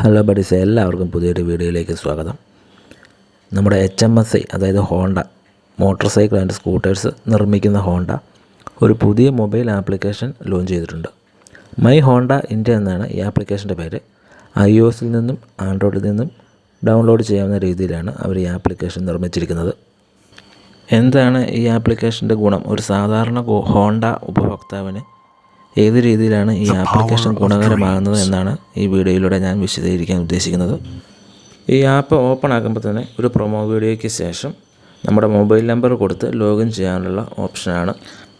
Hello buddies എല്ലാവർക്കും പുതിയൊരു വീഡിയോയിലേക്ക് സ്വാഗതം. നമ്മുടെ എച്ച് എം എസ് ഐ അതായത് Honda motor cycle and scooters നിർമ്മിക്കുന്ന ഹോണ്ട ഒരു പുതിയ മൊബൈൽ ആപ്ലിക്കേഷൻ ലോഞ്ച് ചെയ്തിട്ടുണ്ട്. മൈ ഹോണ്ട ഇന്ത്യ എന്നാണ് ഈ ആപ്ലിക്കേഷന്റെ പേര്. ഐ ഒ എസിൽ നിന്നും ആൻഡ്രോയിഡിൽ നിന്നും ഡൗൺലോഡ് ചെയ്യാവുന്ന രീതിയിലാണ് അവർ ഈ ആപ്ലിക്കേഷൻ നിർമ്മിച്ചിരിക്കുന്നത്. എന്താണ് ഈ ആപ്ലിക്കേഷന്റെ ഗുണം? ഒരു സാധാരണ ഹോണ്ട ഉപഭോക്താവിന് ഏത് രീതിയിലാണ് ഈ ആപ്ലിക്കേഷൻ ഗുണകരമാകുന്നത് എന്നാണ് ഈ വീഡിയോയിലൂടെ ഞാൻ വിശദീകരിക്കാൻ ഉദ്ദേശിക്കുന്നത്. ഈ ആപ്പ് ഓപ്പൺ ആക്കുമ്പോൾ തന്നെ ഒരു പ്രൊമോ വീഡിയോയ്ക്ക് ശേഷം നമ്മുടെ മൊബൈൽ നമ്പർ കൊടുത്ത് ലോഗിൻ ചെയ്യാനുള്ള ഓപ്ഷനാണ്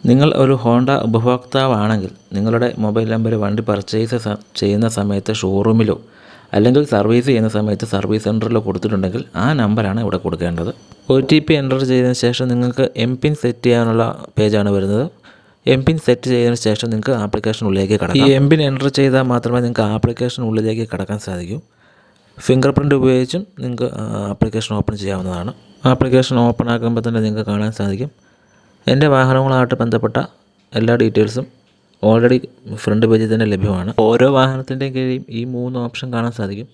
നിങ്ങൾ ഒരു ഹോണ്ട ഉപഭോക്താവാണെങ്കിൽ നിങ്ങളുടെ മൊബൈൽ നമ്പർ വണ്ടി പർച്ചേസ് ചെയ്യുന്ന സമയത്ത് ഷോറൂമിലോ അല്ലെങ്കിൽ സർവീസ് ചെയ്യുന്ന സമയത്ത് സർവീസ് സെന്ററിലോ കൊടുത്തിട്ടുണ്ടെങ്കിൽ ആ നമ്പറാണ് ഇവിടെ കൊടുക്കേണ്ടത്. ഒ ടി പി എന്റർ ചെയ്തതിന് ശേഷം നിങ്ങൾക്ക് എം പിൻ സെറ്റ് ചെയ്യാനുള്ള പേജാണ് വരുന്നത്. എം പിൻ സെറ്റ് ചെയ്തതിന് ശേഷം നിങ്ങൾക്ക് ആപ്ലിക്കേഷൻ ഉള്ളിലേക്ക് കടക്കാം. ഈ എം പിൻ എന്റർ ചെയ്താൽ മാത്രമേ നിങ്ങൾക്ക് ആപ്ലിക്കേഷൻ ഉള്ളിലേക്ക് കടക്കാൻ സാധിക്കൂ. ഫിംഗർ പ്രിന്റ് ഉപയോഗിച്ചും നിങ്ങൾക്ക് ആപ്ലിക്കേഷൻ ഓപ്പൺ ചെയ്യാവുന്നതാണ്. ആപ്ലിക്കേഷൻ ഓപ്പൺ ആക്കുമ്പോൾ തന്നെ നിങ്ങൾക്ക് കാണാൻ സാധിക്കും. എന്റെ വാഹനങ്ങളുമായിട്ട് ബന്ധപ്പെട്ട എല്ലാ ഡീറ്റെയിൽസും ഓൾറെഡി ഫ്രണ്ട് പേജിൽ തന്നെ ലഭ്യമാണ്. ഓരോ വാഹനത്തിന്റെയും കീഴിൽ ഈ മൂന്ന് ഓപ്ഷൻ കാണാൻ സാധിക്കും.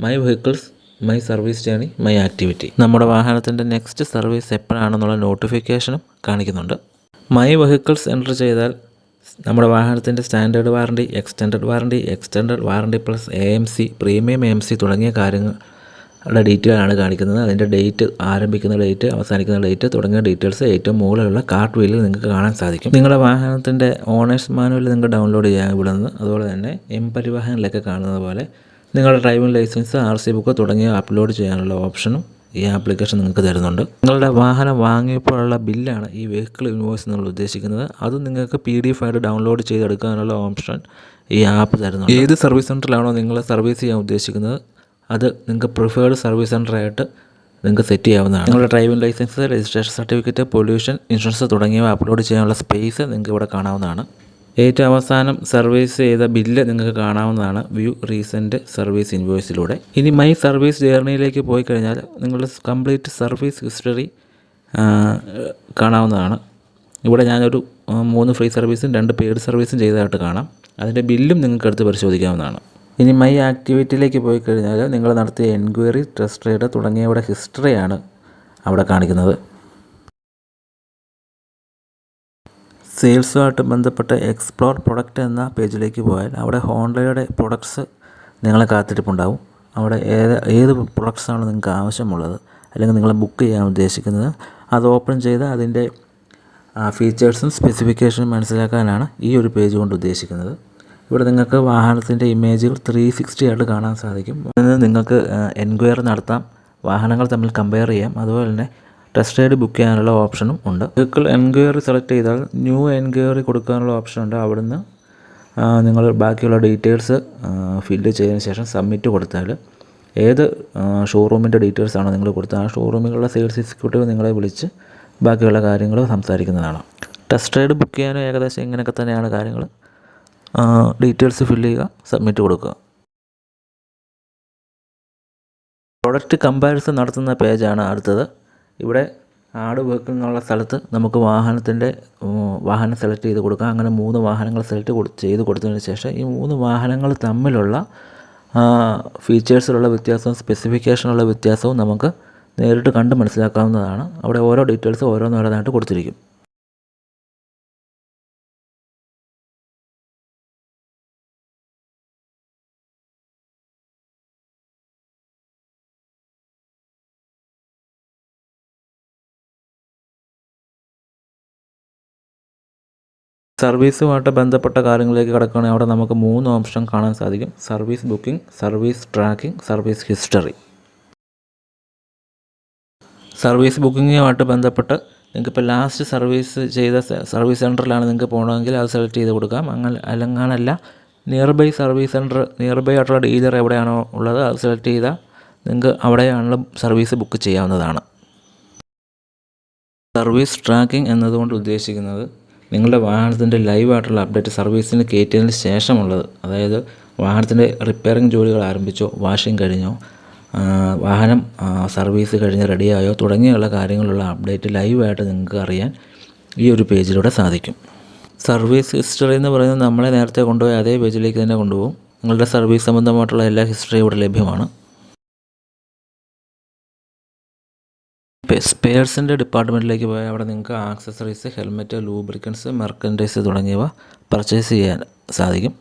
My vehicles my service journey my activity നമ്മുടെ വാഹനത്തിന്റെ നെക്സ്റ്റ് സർവീസ് എപ്പോഴാണെന്നുള്ള നോട്ടിഫിക്കേഷനും കാണിക്കുന്നുണ്ട്. മൈ വെഹിക്കിൾസ് എന്റർ ചെയ്താൽ നമ്മുടെ വാഹനത്തിന്റെ standard warranty extended warranty extended warranty plus A M C premium A M C തുടങ്ങിയ കാര്യങ്ങളുടെ ഡീറ്റെയിൽ ആണ് കാണിക്കുന്നത്. അതിന്റെ ഡേറ്റ് ആരംഭിക്കുന്ന ഡേറ്റ് അവസാനിക്കുന്ന ഡേറ്റ് തുടങ്ങിയ ഡീറ്റെയിൽസ് ഏറ്റവും മുകളിലുള്ള കാർട്ട് വീലിൽ നിങ്ങൾക്ക് കാണാൻ സാധിക്കും. നിങ്ങളുടെ വാഹനത്തിന്റെ ഓണേഴ്സ് മാനുവൽ നിങ്ങൾക്ക് ഡൗൺലോഡ് ചെയ്യാൻ ഇവിടെ നിന്ന് അതുപോലെ തന്നെ എം പരിവാഹനിലൊക്കെ കാണുന്നത് പോലെ നിങ്ങളുടെ driving licence R C book തുടങ്ങിയ അപ്ലോഡ് ചെയ്യാനുള്ള ഓപ്ഷനും ഈ ആപ്ലിക്കേഷൻ നിങ്ങൾക്ക് തരുന്നുണ്ട്. നിങ്ങളുടെ വാഹനം വാങ്ങിയപ്പോഴുള്ള ബില്ലാണ് ഈ വെഹിക്കിൾ ഇൻവോയ്സ് നിങ്ങൾ ഉദ്ദേശിക്കുന്നത്. അത് നിങ്ങൾക്ക് പി ഡി എഫ് ആയിട്ട് ഡൗൺലോഡ് ചെയ്തെടുക്കാനുള്ള ഓപ്ഷൻ ഈ ആപ്പ് തരുന്നുണ്ട്. ഏത് സർവീസ് സെന്ററിലാണോ നിങ്ങൾ സർവീസ് ചെയ്യാൻ ഉദ്ദേശിക്കുന്നത് അത് നിങ്ങൾക്ക് പ്രിഫേർഡ് സർവീസ് സെന്ററായിട്ട് നിങ്ങൾക്ക് സെറ്റ് ചെയ്യാവുന്നതാണ്. നിങ്ങളുടെ driving licence registration certificate pollution insurance തുടങ്ങിയവ അപ്ലോഡ് ചെയ്യാനുള്ള സ്പേസ് നിങ്ങൾക്ക് ഇവിടെ കാണാവുന്നതാണ്. ഏറ്റവും അവസാനം സർവീസ് ചെയ്ത ബില്ല് നിങ്ങൾക്ക് കാണാവുന്നതാണ്. വ്യൂ റീസെന്റ് സർവീസ് ഇൻവോയ്സിലൂടെ. ഇനി മൈ സർവീസ് ജേർണിയിലേക്ക് പോയി കഴിഞ്ഞാൽ നിങ്ങളുടെ കംപ്ലീറ്റ് സർവീസ് ഹിസ്റ്ററി കാണാവുന്നതാണ്. ഇവിടെ ഞാനൊരു മൂന്ന് ഫ്രീ സർവീസും രണ്ട് പെയ്ഡ് സർവീസും ചെയ്തതായിട്ട് കാണാം. അതിന്റെ ബില്ലും നിങ്ങൾക്ക് എടുത്ത് പരിശോധിക്കാവുന്നതാണ്. ഇനി മൈ ആക്ടിവിറ്റിയിലേക്ക് പോയി കഴിഞ്ഞാൽ നിങ്ങൾ നടത്തിയ എൻക്വയറി ട്രസ്റ്റ് റൈഡ് തുടങ്ങിയവയുടെ ഹിസ്റ്ററിയാണ് അവിടെ കാണിക്കുന്നത്. സെയിൽസുമായിട്ട് ബന്ധപ്പെട്ട് എക്സ്പ്ലോർ പ്രൊഡക്റ്റ് എന്ന പേജിലേക്ക് പോയാൽ അവിടെ ഹോണ്ടയുടെ പ്രൊഡക്ട്സ് നിങ്ങളെ കാത്തിരിപ്പുണ്ടാവും. അവിടെ ഏത് ഏത് പ്രൊഡക്ട്സാണ് നിങ്ങൾക്ക് ആവശ്യമുള്ളത് അല്ലെങ്കിൽ നിങ്ങൾ ബുക്ക് ചെയ്യാൻ ഉദ്ദേശിക്കുന്നത്. അത് ഓപ്പൺ ചെയ്ത് അതിന്റെ ഫീച്ചേഴ്സും സ്പെസിഫിക്കേഷനും മനസ്സിലാക്കാനാണ് ഈ ഒരു പേജ് കൊണ്ട് ഉദ്ദേശിക്കുന്നത്. ഇവിടെ നിങ്ങൾക്ക് വാഹനത്തിന്റെ ഇമേജുകൾ ത്രീ സിക്സ്റ്റി ആയിട്ട് കാണാൻ സാധിക്കും. നിങ്ങൾക്ക് എൻക്വയറി നടത്താം. വാഹനങ്ങൾ തമ്മിൽ കമ്പയർ ചെയ്യാം. അതുപോലെ തന്നെ ടെസ്റ്റ് റൈഡ് ബുക്ക് ചെയ്യാനുള്ള ഓപ്ഷനും ഉണ്ട്. വെഹിക്കിൾ എൻക്വയറി സെലക്ട് ചെയ്താൽ ന്യൂ എൻക്വയറി കൊടുക്കാനുള്ള ഓപ്ഷൻ ഉണ്ട്. അവിടുന്ന് നിങ്ങൾ ബാക്കിയുള്ള ഡീറ്റെയിൽസ് ഫില്ല് ചെയ്തതിന് ശേഷം സബ്മിറ്റ് കൊടുത്താൽ ഏത് ഷോറൂമിന്റെ ഡീറ്റെയിൽസ് ആണോ നിങ്ങൾ കൊടുത്തത്. ആ ഷോറൂമിലുള്ള സെയിൽസ് എക്സിക്യൂട്ടീവ് നിങ്ങളെ വിളിച്ച് ബാക്കിയുള്ള കാര്യങ്ങൾ സംസാരിക്കുന്നതാണ്. ടെസ്റ്റ് റൈഡ് ബുക്ക് ചെയ്യാനും ഏകദേശം ഇങ്ങനെയൊക്കെ തന്നെയാണ് കാര്യങ്ങൾ. ഡീറ്റെയിൽസ് ഫില്ല് ചെയ്യുക സബ്മിറ്റ് കൊടുക്കുക. പ്രൊഡക്റ്റ് കമ്പാരിസൺ നടത്തുന്ന പേജാണ് അടുത്തത്. ഇവിടെ ആട് വെഹിക്കിൾ എന്നുള്ള സ്ഥലത്ത് നമുക്ക് വാഹനത്തിന്റെ വാഹനം സെലക്ട് ചെയ്ത് കൊടുക്കാം. അങ്ങനെ മൂന്ന് വാഹനങ്ങൾ സെലക്ട് കൊടു ചെയ്ത് കൊടുത്തതിന് ശേഷം ഈ മൂന്ന് വാഹനങ്ങൾ തമ്മിലുള്ള ഫീച്ചേഴ്സിലുള്ള വ്യത്യാസവും സ്പെസിഫിക്കേഷനുള്ള വ്യത്യാസവും നമുക്ക് നേരിട്ട് കണ്ട് മനസ്സിലാക്കാവുന്നതാണ്. അവിടെ ഓരോ ഡീറ്റെയിൽസ് ഓരോന്നോരോന്നായിട്ട് കൊടുത്തിരിക്കും. സർവീസുമായിട്ട് ബന്ധപ്പെട്ട കാര്യങ്ങളിലേക്ക് കിടക്കുകയാണെങ്കിൽ അവിടെ നമുക്ക് മൂന്ന് ഓപ്ഷൻ കാണാൻ സാധിക്കും. Service booking service tracking service history. Service ബുക്കിങ്ങുമായിട്ട് ബന്ധപ്പെട്ട് നിങ്ങൾക്ക് ഇപ്പോൾ ലാസ്റ്റ് സർവീസ് ചെയ്ത സർവീസ് സെന്ററിലാണ് നിങ്ങൾക്ക് പോകണമെങ്കിൽ അത് സെലക്ട് ചെയ്ത് കൊടുക്കാം. അങ്ങനെ അല്ലെങ്കിലല്ല near by service centre near by ആയിട്ടുള്ള ഡീലർ എവിടെയാണോ ഉള്ളത് അത് സെലക്ട് ചെയ്താൽ നിങ്ങൾക്ക് അവിടെയാണല്ലോ സർവീസ് ബുക്ക് ചെയ്യാവുന്നതാണ്. സർവീസ് ട്രാക്കിംഗ് എന്നതുകൊണ്ട് ഉദ്ദേശിക്കുന്നത് നിങ്ങളുടെ വാഹനത്തിന്റെ ലൈവായിട്ടുള്ള അപ്ഡേറ്റ് സർവീസിന് കയറ്റിയതിന് ശേഷമുള്ളത്. അതായത് വാഹനത്തിന്റെ റിപ്പയറിംഗ് ജോലികൾ ആരംഭിച്ചോ വാഷിംഗ് കഴിഞ്ഞോ വാഹനം സർവീസ് കഴിഞ്ഞ് റെഡിയായോ തുടങ്ങിയുള്ള കാര്യങ്ങളുള്ള അപ്ഡേറ്റ് ലൈവായിട്ട് നിങ്ങൾക്ക് അറിയാൻ ഈ ഒരു പേജിലൂടെ സാധിക്കും. സർവീസ് ഹിസ്റ്ററി എന്ന് പറയുന്നത് നമ്മളെ നേരത്തെ കൊണ്ടുപോയി അതേ പേജിലേക്ക് തന്നെ കൊണ്ടുപോകും. നിങ്ങളുടെ സർവീസ് സംബന്ധമായിട്ടുള്ള എല്ലാ ഹിസ്റ്ററിയും ഇവിടെ ലഭ്യമാണ്. സ്പെയർസിന്റെ ഡിപ്പാർട്ട്മെന്റിലേക്ക് പോയാൽ അവിടെ നിങ്ങൾക്ക് ആക്സസറീസ് ഹെൽമെറ്റ് ലൂബ്രിക്കൻസ് മെർക്കൻഡൈസ് തുടങ്ങിയവ പർച്ചേസ് ചെയ്യാൻ സാധിക്കും.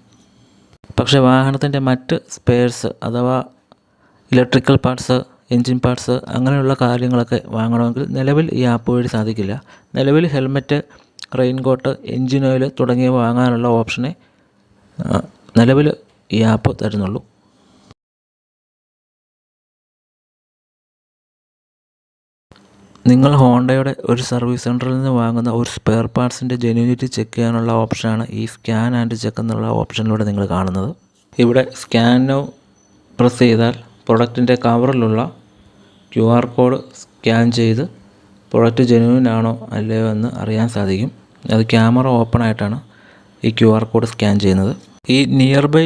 പക്ഷേ വാഹനത്തിന്റെ മറ്റ് സ്പെയർസ് അഥവാ ഇലക്ട്രിക്കൽ പാർട്സ് എൻജിൻ പാർട്സ് അങ്ങനെയുള്ള കാര്യങ്ങളൊക്കെ വാങ്ങണമെങ്കിൽ നിലവിൽ ഈ ആപ്പ് വഴി സാധിക്കില്ല. നിലവിൽ ഹെൽമെറ്റ് റെയിൻകോട്ട് എൻജിൻ ഓയിൽ തുടങ്ങിയവ വാങ്ങാനുള്ള ഓപ്ഷനെ നിലവിൽ ഈ ആപ്പ് തരുന്നുള്ളൂ. നിങ്ങൾ ഹോണ്ടയുടെ ഒരു സർവീസ് സെന്ററിൽ നിന്ന് വാങ്ങുന്ന ഒരു സ്പെയർ പാർട്സിന്റെ ജെന്യൂനിറ്റി ചെക്ക് ചെയ്യാനുള്ള ഓപ്ഷനാണ് ഈ സ്കാൻ ആൻഡ് ചെക്ക് എന്നുള്ള ഓപ്ഷനിലൂടെ നിങ്ങൾ കാണുന്നത്. ഇവിടെ സ്കാനോ പ്രസ് ചെയ്താൽ പ്രൊഡക്റ്റിന്റെ കവറിലുള്ള ക്യു ആർ കോഡ് സ്കാൻ ചെയ്ത് പ്രൊഡക്റ്റ് ജെന്യൂൻ ആണോ അല്ലയോ എന്ന് അറിയാൻ സാധിക്കും. അത് ക്യാമറ ഓപ്പൺ ആയിട്ടാണ് ഈ ക്യു ആർ കോഡ് സ്കാൻ ചെയ്യുന്നത്. ഈ നിയർ ബൈ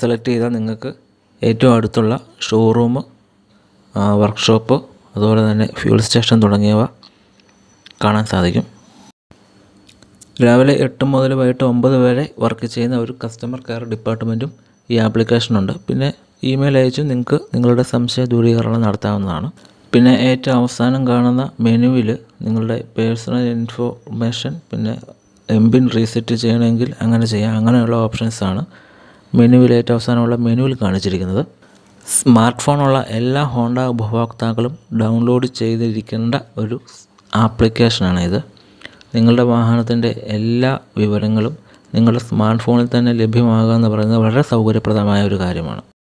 സെലക്ട് ചെയ്താൽ നിങ്ങൾക്ക് ഏറ്റവും അടുത്തുള്ള ഷോറൂം വർക്ക്ഷോപ്പ് അതുപോലെ തന്നെ ഫ്യൂൾ സ്റ്റേഷൻ തുടങ്ങിയവ കാണാൻ സാധിക്കും. രാവിലെ എട്ട് മുതൽ വൈകിട്ട് ഒമ്പത് വരെ വർക്ക് ചെയ്യുന്ന ഒരു കസ്റ്റമർ കെയർ ഡിപ്പാർട്ട്മെന്റും ഈ ആപ്ലിക്കേഷനുണ്ട് പിന്നെ ഇമെയിൽ അയച്ചും നിങ്ങൾക്ക് നിങ്ങളുടെ സംശയ ദൂരീകരണം നടത്താവുന്നതാണ്. പിന്നെ ഏറ്റവും അവസാനം കാണുന്ന മെനുവിൽ നിങ്ങളുടെ പേഴ്സണൽ ഇൻഫോർമേഷൻ പിന്നെ എം പിൻ റീസെറ്റ് ചെയ്യണമെങ്കിൽ അങ്ങനെ ചെയ്യാം. അങ്ങനെയുള്ള ഓപ്ഷൻസാണ് മെനുവിൽ ഏറ്റവും അവസാനമുള്ള മെനുവിൽ കാണിച്ചിരിക്കുന്നത്. സ്മാർട്ട് ഫോണുള്ള എല്ലാ ഹോണ്ട ഉപഭോക്താക്കളും ഡൗൺലോഡ് ചെയ്തിരിക്കേണ്ട ഒരു ആപ്ലിക്കേഷനാണ് ഇത് നിങ്ങളുടെ വാഹനത്തിന്റെ എല്ലാ വിവരങ്ങളും നിങ്ങളുടെ സ്മാർട്ട് ഫോണിൽ തന്നെ ലഭ്യമാകുക എന്ന് പറയുന്നത് വളരെ സൗകര്യപ്രദമായ ഒരു കാര്യമാണ്.